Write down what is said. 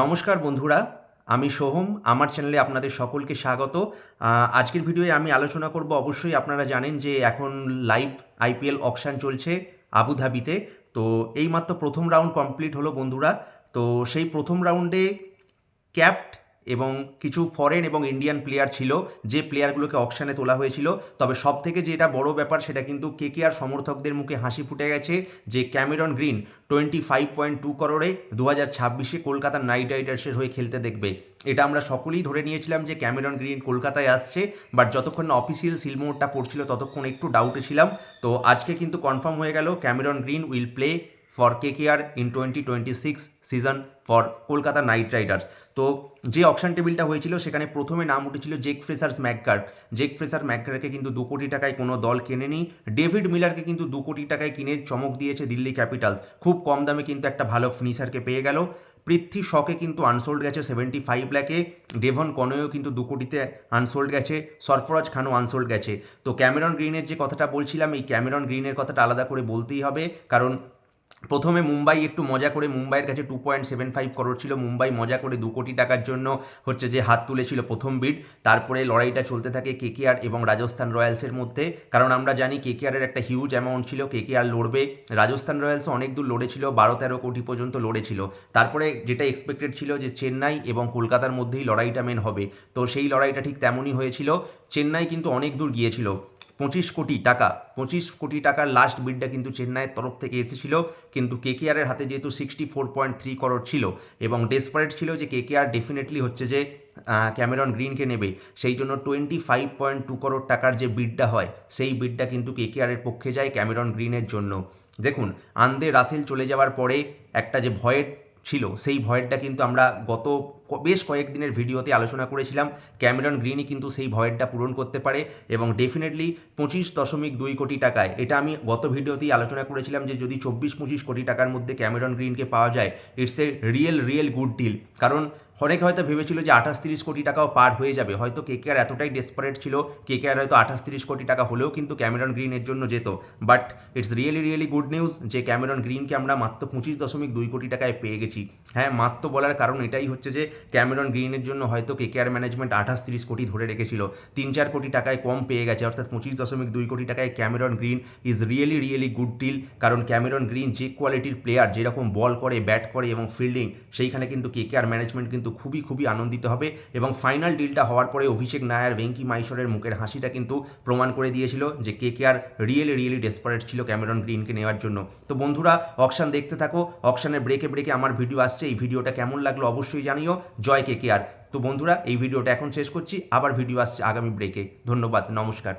নমস্কার বন্ধুরা, আমি সোহম, আমার চ্যানেলে আপনাদের সকলকে স্বাগত। আজকের ভিডিওয়ে আমি আলোচনা করব, অবশ্যই আপনারা জানেন যে এখন লাইভ আইপিএল অকশান চলছে আবুধাবিতে। তো এইমাত্র প্রথম রাউন্ড কমপ্লিট হলো বন্ধুরা। তো সেই প্রথম রাউন্ডে ক্যাপ্ট এবং কিছু ফরেন এবং ইন্ডিয়ান প্লেয়ার ছিল, যে প্লেয়ারগুলোকে অকশানে তোলা হয়েছিল। তবে সব থেকে যেটা বড় ব্যাপার, সেটা কিন্তু কেকেআর সমর্থকদের মুখে হাসি ফুটে গেছে, যে Cameron Green twenty five point two করোড়ে দু হাজার ছাব্বিশে কলকাতার নাইট রাইডার্সের হয়ে খেলতে দেখবে। এটা আমরা সকলেই ধরে নিয়েছিলাম যে ক্যামেরন গ্রিন কলকাতায় আসছে বাট যতক্ষণ না অফিসিয়াল সিলমোহরটা পড়ছিল, ততক্ষণ একটু ডাউটে ছিলাম। তো আজকে কিন্তু কনফার্ম হয়ে গেল, Cameron Green will play for KKR in twenty twenty six season for Kolkata Knight Riders. তো যে অকশন টেবিলটা হয়েছিল, সেখানে প্রথমে নাম উঠেছিল জেক ফ্রেসার্স ম্যাকগার্ক জেক ফ্রেসার ম্যাকগার্কে কিন্তু দু কোটি টাকায় কোনো দল কেনেনি। ডেভিড মিলারকে কিন্তু দু কোটি টাকায় কিনে চমক দিয়েছে দিল্লি ক্যাপিটালস খুব কম দামে কিন্তু একটা ভালো ফিনিশারকে পেয়ে গেল। পৃথ্বী শকে কিন্তু আনসোল্ড গেছে সেভেন্টি ফাইভ ল্যাকে ডেভন কনয়েও কিন্তু দু কোটিতে আনসোল্ড গেছে। সরফরাজ খানও আনসোল্ড গেছে। তো ক্যামেরন গ্রিনের যে কথাটা বলছিলাম, এই ক্যামেরন গ্রিনের কথাটা আলাদা করে বলতেই হবে। কারণ প্রথমে মুম্বাই একটু মজা করে, মুম্বাইয়ের কাছে two point seven five crore ছিল। মুম্বাই মজা করে দু কোটি টাকার জন্য হচ্ছে যে হাত তুলেছিল প্রথম বিড তারপরে লড়াইটা চলতে থাকে কেকেআর এবং রাজস্থান রয়্যালসের মধ্যে। কারণ আমরা জানি কেকেআরের একটা হিউজ অ্যামাউন্ট ছিল কেকেআর লড়বে। রাজস্থান রয়্যালসও অনেক দূর লড়েছিল, বারো তেরো কোটি পর্যন্ত লড়েছিল। তারপরে যেটা এক্সপেক্টেড ছিল যে চেন্নাই এবং কলকাতার মধ্যেই লড়াইটা মেন হবে। তো সেই লড়াইটা ঠিক তেমনই হয়েছিল। চেন্নাই কিন্তু অনেক দূর গিয়েছিল। পঁচিশ কোটি টাকা, পঁচিশ কোটি টাকার লাস্ট বিডটা কিন্তু চেন্নাইয়ের তরফ থেকে এসেছিল। কিন্তু কে কেকেআরের হাতে যেহেতু sixty four point three crore ছিল এবং ডেসপারেট ছিল যে কে কেকেআর ডেফিনেটলি হচ্ছে যে ক্যামেরন গ্রিনকে নেবে, সেই জন্য twenty five point two crore টাকার যে বিডটা হয়, সেই বিডটা কিন্তু কে কেকেআরের পক্ষে যায় ক্যামেরন গ্রিনের জন্য। দেখুন আন্দে রাসেল চলে যাওয়ার পরে একটা যে ভয়ের ছিল, সেই ভয়েরটা কিন্তু আমরা গত ক- বেশ কয়েকদিনের ভিডিওতে আলোচনা করেছিলাম, ক্যামেরন গ্রিনই কিন্তু সেই ভয়েরটা পূরণ করতে পারে এবং ডেফিনেটলি পঁচিশ দশমিক দুই কোটি টাকায়, এটা আমি গত ভিডিওতেই আলোচনা করেছিলাম যে যদি চব্বিশ পঁচিশ কোটি টাকার মধ্যে ক্যামেরন গ্রিনকে পাওয়া যায় it's a real real good deal কারণ অনেকে হয়তো ভেবেছিল যে আঠাশ তিরিশ কোটি টাকাও পার হয়ে যাবে, হয়তো কেকেআর এতটাই ডেসপারেট ছিল কেকেআর হয়তো আঠাশ তিরিশ কোটি টাকা হলেও কিন্তু ক্যামেরন গ্রিনের জন্য যেত। But it's really really good news যে ক্যামেরন গ্রিনকে আমরা মাত্র পঁচিশ দশমিক দুই কোটি টাকায় পেয়ে গেছি। হ্যাঁ মাত্র বলার কারণ এটাই হচ্ছে যে ক্যামেরন গ্রিনের জন্য হয়তো কেকেআর ম্যানেজমেন্ট আঠাশ তিরিশ কোটি ধরে রেখেছিল। তিন চার কোটি টাকায় কম পেয়ে গেছে, অর্থাৎ পঁচিশ দশমিক দুই কোটি টাকায় Cameron Green is really really good deal কারণ ক্যামেরন গ্রিন যে কোয়ালিটির প্লেয়ার যেরকম বল করে ব্যাট করে এবং ফিল্ডিং সেইখানে কিন্তু কেকেআর ম্যানেজমেন্ট কিন্তু খুবই খুবই আনন্দিত হবে এবং ফাইনাল ডিলটা হওয়ার পরে অভিষেক নায়ার ভেঙ্কি মাইশরের মুখের হাসিটা কিন্তু প্রমাণ করে দিয়েছিল যে কেকেআর রিয়েলি রিয়েলি ডেসপারেট ছিল ক্যামেরন গ্রিনকে নেওয়ার জন্য। তো বন্ধুরা, অকশান দেখতে থাকো, অকশানের ব্রেকে ব্রেকে আমার ভিডিও আসছে, এই ভিডিওটা কেমন লাগল অবশ্যই জানিও। জয় কে কেয়ার তো বন্ধুরা, এই ভিডিওটা এখন শেষ করছি। আবার ভিডিও আসছে আগামী ব্রেকে ধন্যবাদ, নমস্কার।